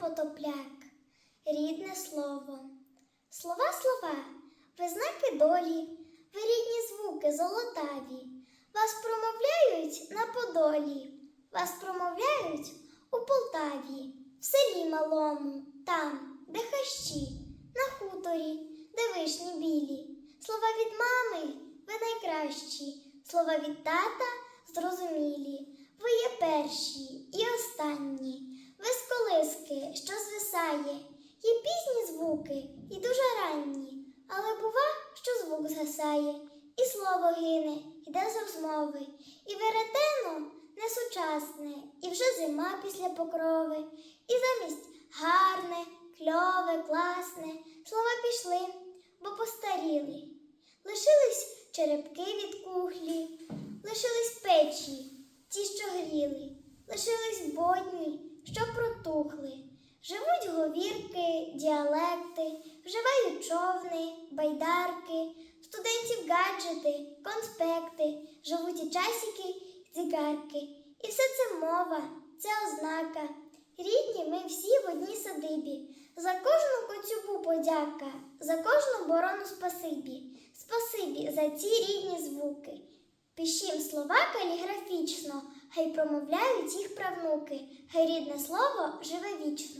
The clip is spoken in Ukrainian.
потопляк, рідне слово. Слова, слова, ви знаки долі, ви рідні звуки золотаві. Вас промовляють на Подолі, вас промовляють у Полтаві, в селі малому, там, де хащі, на хуторі, де вишні білі. Слова від мами ви найкращі, слова від тата зрозумілі. Ви є перші і останні. Ви з колиски, що звисає, є пізні звуки і дуже ранні, але бува, що звук згасає, і слово гине, іде з розмови, і веретено несучасне, і вже зима після покрови, і замість гарне, кльове, класне, слова пішли, бо постаріли. Лишились черепки від кухлі, лишились печі, ті, що гріли, лишились бодні, говірки, діалекти, вживають човни, байдарки, студентів гаджети, конспекти, живуть і часики, і цигарки. І все це мова, це ознака. Рідні ми всі в одній садибі. За кожну коцюбу подяка, за кожну борону спасибі. Спасибі за ці рідні звуки. Пишім слова каліграфічно, хай промовляють їх правнуки, хай рідне слово живе вічно.